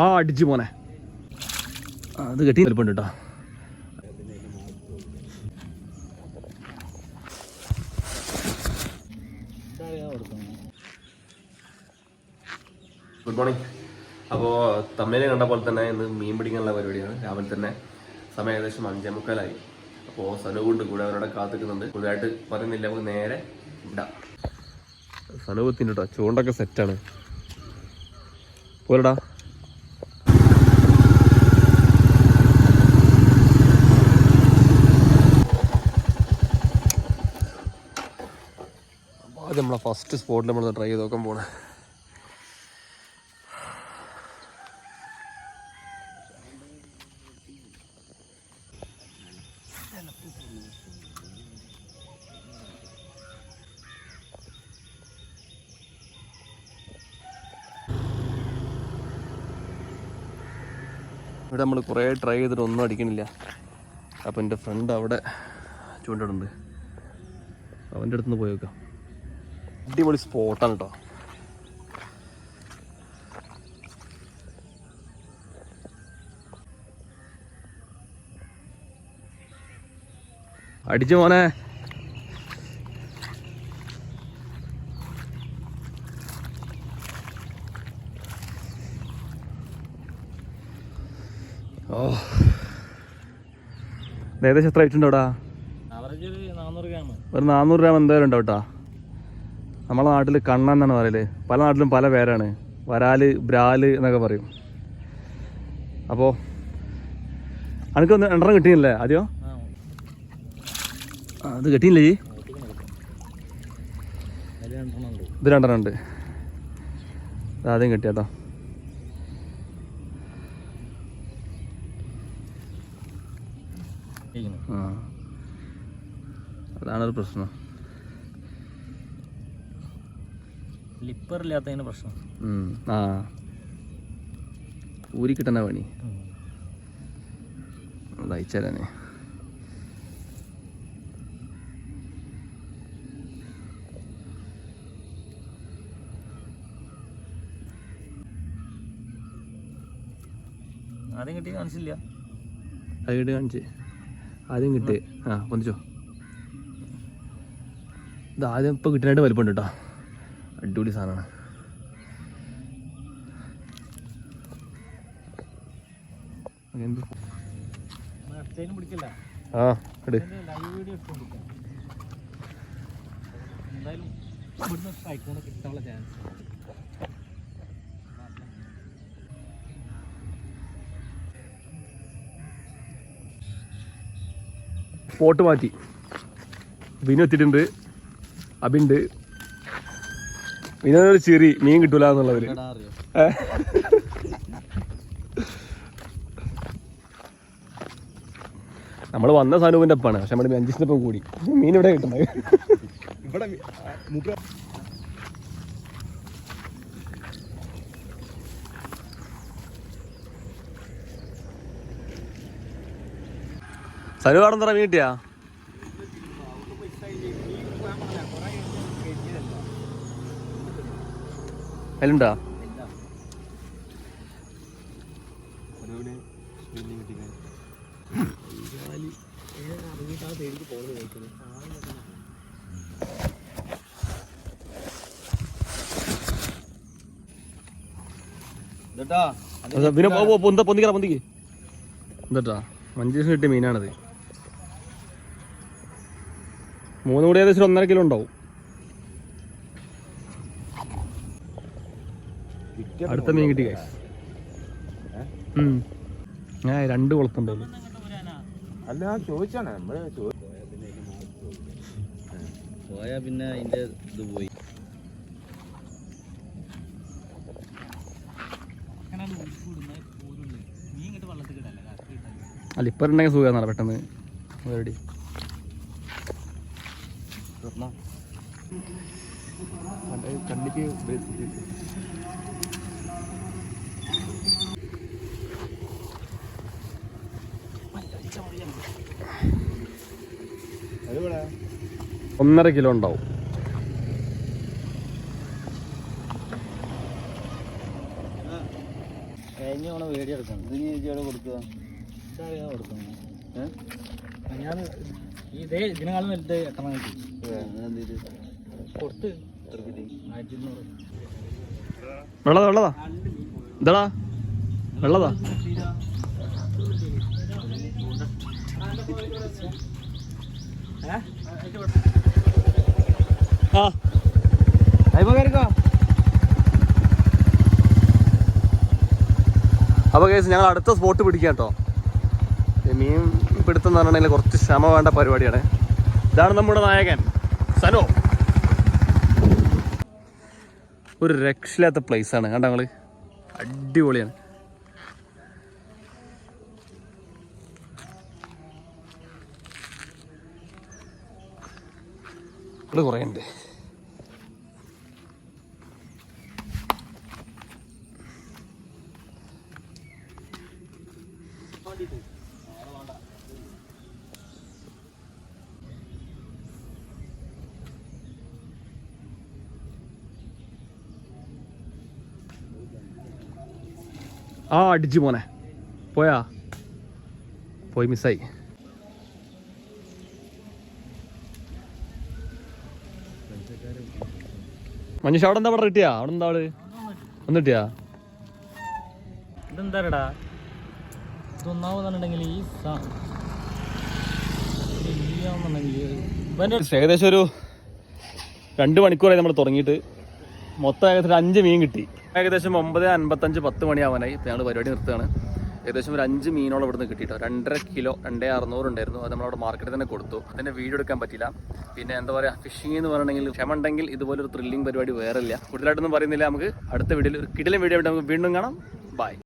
ആ അടിച്ചു പോനെ അത് കെട്ടി വലിപ്പുണ്ട് കേട്ടോ ഗുഡ് മോർണിംഗ് അപ്പോൾ തമിഴിൽ കണ്ട പോലെ തന്നെ ഇന്ന് മീൻ പിടിക്കാനുള്ള പരിപാടിയാണ്. രാവിലെ തന്നെ സമയം ഏകദേശം അഞ്ചേ മുക്കാലായി. അപ്പോൾ സനുവുണ്ട് കൂടെ അവരോടെ കാത്തിക്കുന്നുണ്ട്. പുതുതായിട്ട് പറയുന്നില്ല നേരെ ഇടാം സനുവത്തിന് കേട്ടോ ചൂണ്ടൊക്കെ സെറ്റാണ് പോരടാ. ആദ്യം നമ്മളെ ഫസ്റ്റ് സ്പോട്ടിൽ നമ്മൾ ട്രൈ ചെയ്ത് നോക്കാൻ പോണേ. ഇവിടെ നമ്മൾ കുറേ ട്രൈ ചെയ്തിട്ട് ഒന്നും അടിക്കണില്ല. അപ്പോൾ എന്റെ ഫ്രണ്ട് അവിടെ ചൂണ്ടിടുന്നുണ്ട് അവന്റെ അടുത്ത് നിന്ന് പോയി നോക്കാം. അടിപൊളി സ്പോട്ടാണ് കേട്ടോ അടിച്ചു മോനെ. ഓ. ഏകദേശം എത്ര ആയിട്ടുണ്ടോടാ? ഒരു നാനൂറ് ഗ്രാം എന്തായാലും ഉണ്ടാവും കേട്ടോ നമ്മളെ നാട്ടിൽ കണ്ണ എന്നാണ് പറയൽ. പല നാട്ടിലും പല പേരാണ്. വരാൽ ബ്രാൽ എന്നൊക്കെ പറയും. അപ്പോൾ അനക്ക് ഒന്ന് എണ്ണം കിട്ടിയില്ലേ ആദ്യം? അത് കിട്ടിയില്ലേ ഇത് രണ്ടെണ്ണം ഉണ്ട്. ആദ്യം കിട്ടിയാട്ടോ. ആ. അതാണൊരു പ്രശ്നം. ലിപ്പർ ഇല്ലാത്തതിന് പ്രശ്നം. ആ. ഊരി കിട്ടണ പണി. അത് ആദ്യം കിട്ടി കാണിച്ചില്ല. അത് കിട്ടി കാണിച്ച്. ആദ്യം കിട്ടി ആ പൊന്നിച്ചോ ഇത് ആദ്യം ഇപ്പോൾ കിട്ടാനായിട്ട് വലിപ്പമുണ്ട് കേട്ടോ അടിപൊളി സാധനമാണ് ആ സ്പോട്ട് മാറ്റി. വിനു എത്തിയിട്ടുണ്ട്. അബിണ്ട്. ബിനൊരു ചെറി മീൻ കിട്ടൂല എന്നുള്ളവര്. നമ്മൾ നമ്മൾ വന്ന സാനൂപിന്റെ ഒപ്പാണ് പക്ഷെ നമ്മുടെ അഞ്ചിന്റെ ഒപ്പം കൂടി. മീൻ ഇവിടെ കിട്ടുന്നത് മൂപ്പര സനു കാണുന്ന മീൻ കിട്ടിയാ? അതിലുണ്ടാ പിന്നെ പൊന്ത പൊന്തിക്ക്. എന്താ കിട്ടിയ മീനാണത്. മൂന്ന് കൂടി ഏകദേശം ഒന്നര കിലോ ഉണ്ടാവും. അടുത്ത മീൻ കിട്ടി ഗൈസ്. ഞാൻ രണ്ട് കുളത്തുണ്ടല്ലോ അല്ല ചോദിച്ചാണ്. നമ്മൾ പോയാ പിന്നെ അതിന്റെ ഇത് പോയി. അല്ല ഇപ്പം ഉണ്ടെങ്കിൽ സുഖമാണ് പെട്ടെന്ന്. റെഡി കണ്ണിക്ക് അതുപോലെ ഒന്നര കിലോ ഉണ്ടാവും. കഴിഞ്ഞ തവണ വേടിയെടുക്കണം ഇത് നീ ചേച്ചി എവിടെ കൊടുക്കുക? കൊടുക്കുന്നത്? ഞാൻ ഇതേ ഇതിനെക്കാളും വലുത് എട്ടണം കൊടുത്ത് ആയിരത്തി ഇരുന്നൂറ്. വെള്ളതാ വെള്ളതാ. ഇതാടാ. വെള്ളതാ. ആ. കേസ് ഞങ്ങൾ അടുത്ത സ്പോട്ട് പിടിക്കാം കേട്ടോ. മീൻ പിടുത്തം എന്ന് പറഞ്ഞാൽ കുറച്ച് ക്ഷമ വേണ്ട പരിപാടിയാണ്. ഇതാണ് നമ്മുടെ നായകൻ സനോ. ഒരു രക്ഷയില്ലാത്ത പ്ലേസ് ആണ്. കണ്ട ഞങ്ങൾ അടിപൊളിയാണ്. കുറേ ഉണ്ട്. ആ അടിച്ചു പോനെ പോയാ? പോയി മിസ്സായി മനുഷ്യ അവിടെ എന്താ പറഞ്ഞ കിട്ടിയാ? അവിടെ എന്താ ആൾ? ഒന്ന് കിട്ടിയാ? ഇതെന്താടാ? ഇതൊന്നാമതാണെന്നുണ്ടെങ്കിൽ ഈ ഏകദേശം ഒരു രണ്ട് മണിക്കൂറായി നമ്മൾ തുടങ്ങിയിട്ട്. മൊത്തം ഏകദേശം അഞ്ച് മീൻ കിട്ടി. ഏകദേശം ഒമ്പത് അൻപത്തഞ്ച് പത്ത് മണിയാവാനായി. ഇപ്പം ഞങ്ങൾ പരിപാടി നിർത്തുകയാണ്. ഏകദേശം ഒരു അഞ്ച് മീനോളം ഇവിടുന്ന് കിട്ടിയിട്ടോ രണ്ടര കിലോ രണ്ടേ അറുന്നൂറ് ഉണ്ടായിരുന്നു. അത് നമ്മളവിടെ മാർക്കറ്റിൽ തന്നെ കൊടുത്തു. അതിന്റെ വീഡിയോ എടുക്കാൻ പറ്റില്ല പിന്നെ എന്താ പറയുക ഫിഷിംഗ് എന്ന് പറയണമെങ്കിൽ ക്ഷമ ഇതുപോലൊരു ത്രില്ലിംഗ് പരിപാടി വേറെ ഇല്ല കൂടുതലായിട്ടൊന്നും പറയുന്നില്ല. നമുക്ക് അടുത്ത വീഡിയോയിൽ ഒരു കിടിലൻ വീഡിയോ നമുക്ക് വീണ്ടും കാണാം. ബൈ